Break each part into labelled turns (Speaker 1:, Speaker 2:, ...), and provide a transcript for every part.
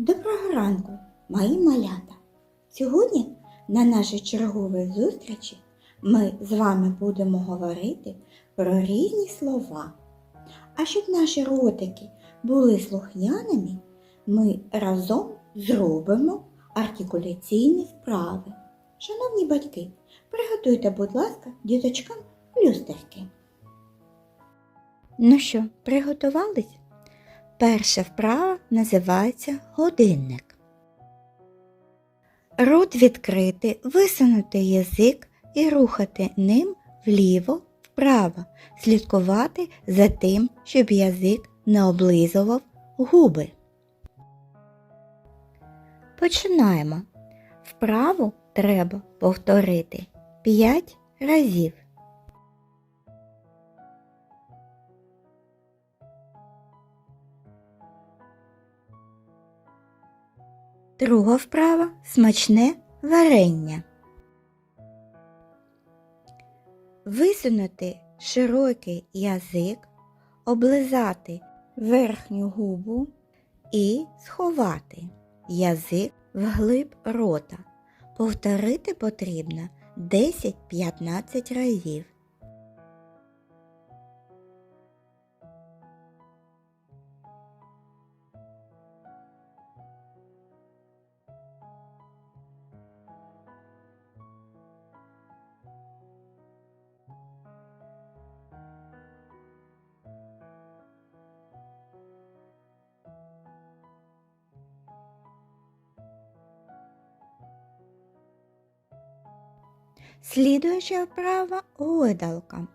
Speaker 1: Доброго ранку, мої малята! Сьогодні на нашій черговій зустрічі ми з вами будемо говорити про різні слова. А щоб наші ротики були слухняними, ми разом зробимо артикуляційні вправи. Шановні батьки, приготуйте, будь ласка, діточкам люстерки. Ну що, приготувались? Перша вправа називається годинник. Рот відкрити, висунути язик і рухати ним вліво, вправо, слідкувати за тим, щоб язик не облизував губи. Починаємо. Вправу треба повторити 5 разів. Друга вправа смачне варення. Висунути широкий язик, облизати верхню губу і сховати язик вглиб рота. Повторити потрібно 10-15 разів. Слідуюча вправа гойдалка.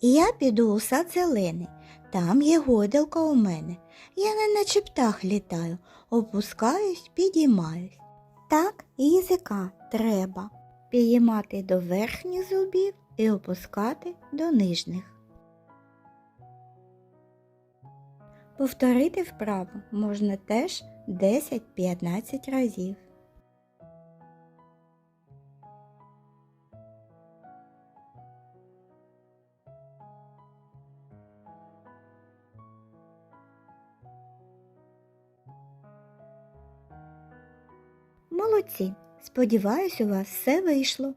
Speaker 1: Я піду у сад зелений, там є гойдалка у мене. Я не наче птах літаю, опускаюсь, підіймаюсь. Так і язика треба підіймати до верхніх зубів і опускати до нижніх. Повторити вправу можна теж 10-15 разів. Молодці! Сподіваюсь, у вас все вийшло.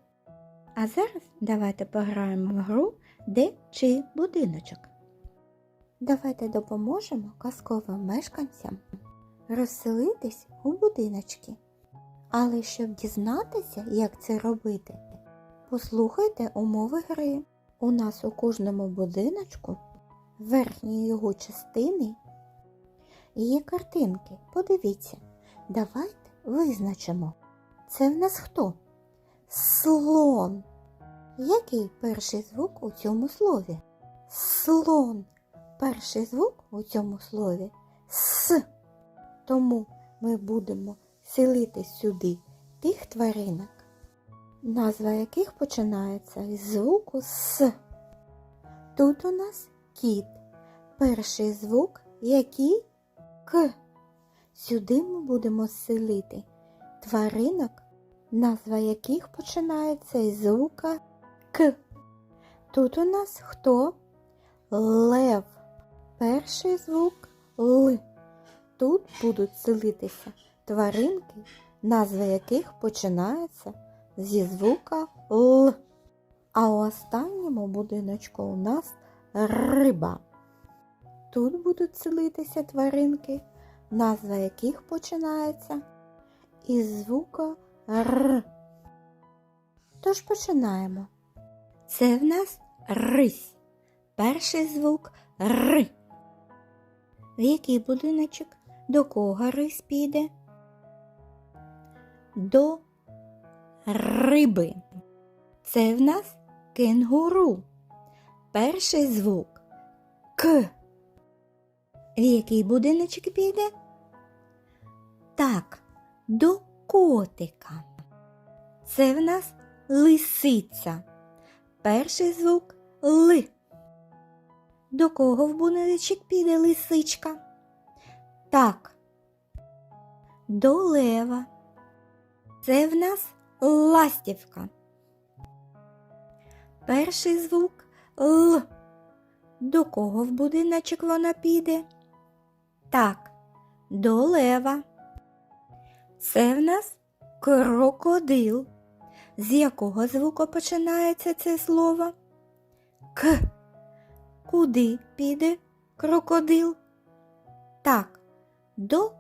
Speaker 1: А зараз давайте пограємо в гру де чий будиночок. Давайте допоможемо казковим мешканцям розселитись у будиночки. Але щоб дізнатися, як це робити, послухайте умови гри. У нас у кожному будиночку верхньої його частини є картинки. Подивіться, давайте визначимо. Це в нас хто? Слон. Який перший звук у цьому слові? Слон. Перший звук у цьому слові С. Тому ми будемо селити сюди тих тваринок, назва яких починається із звуку С. Тут у нас кіт. Перший звук який К. Сюди ми будемо селити тваринок, назва яких починається із звука К. Тут у нас хто? Лев. Перший звук Л. Тут будуть селитися тваринки, назва яких починається зі звука Л. А у останньому будиночку у нас риба. Тут будуть селитися тваринки, назва яких починається із звука Р. Тож починаємо. Це в нас рись. Перший звук Р. В який будиночок? До кого рись піде? До риби. Це в нас кенгуру. Перший звук К. В який будиночок піде? Так, до котика. Це в нас лисиця. Перший звук Ли. До кого в будиночок піде лисичка? Так. До лева. Це в нас ластівка. Перший звук Л. До кого в будиночок вона піде? Так, до лева. Це в нас крокодил. З якого звуку починається це слово? К. Куди піде крокодил? Так, до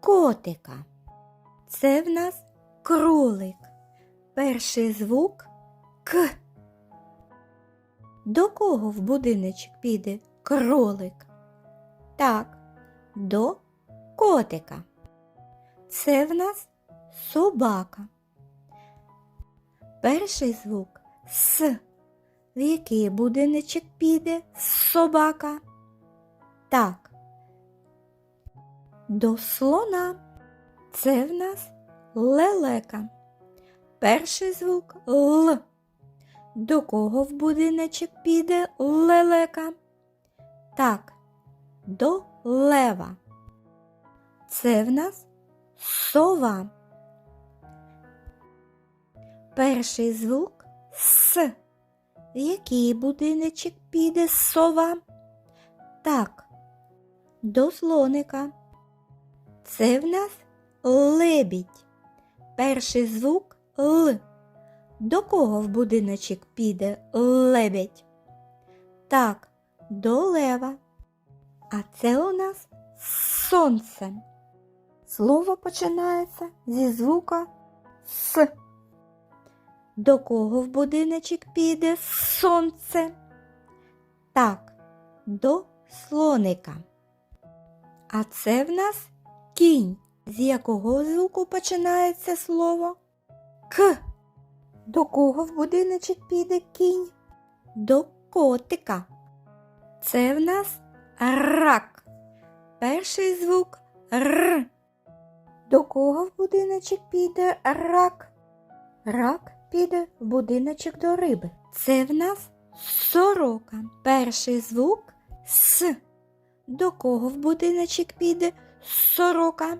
Speaker 1: котика. Це в нас кролик. Перший звук К. До кого в будиночок піде кролик? Так, до котика. Це в нас собака. Перший звук С. В який будиночок піде собака? Так. До слона. Це в нас лелека. Перший звук Л. До кого в будиночок піде лелека? Так, до лева. Це в нас сова. Перший звук С. В який будиночок піде сова? Так, до слоника. Це в нас лебідь. Перший звук Л. До кого в будиночок піде лебедь? Так, до лева. А це у нас сонце. Слово починається зі звука С. До кого в будиночок піде сонце? Так, до слоника. А це в нас кінь. З якого звуку починається слово? К. До кого в будиночок піде кінь? До котика. Це в нас рак. Перший звук Р. До кого в будиночок піде рак? Рак піде в будиночок до риби. Це в нас сорока. Перший звук С. До кого в будиночок піде сорока?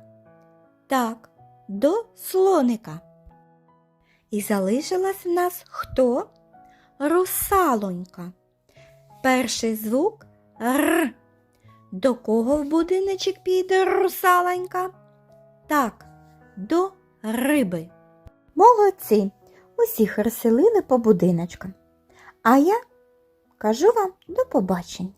Speaker 1: Так, до слоника. І залишилась в нас хто? Русалонька. Перший звук Р. До кого в будиночок піде русалонька? Так, до риби. Молодці! Усіх розселили по будиночкам. А я кажу вам до побачення.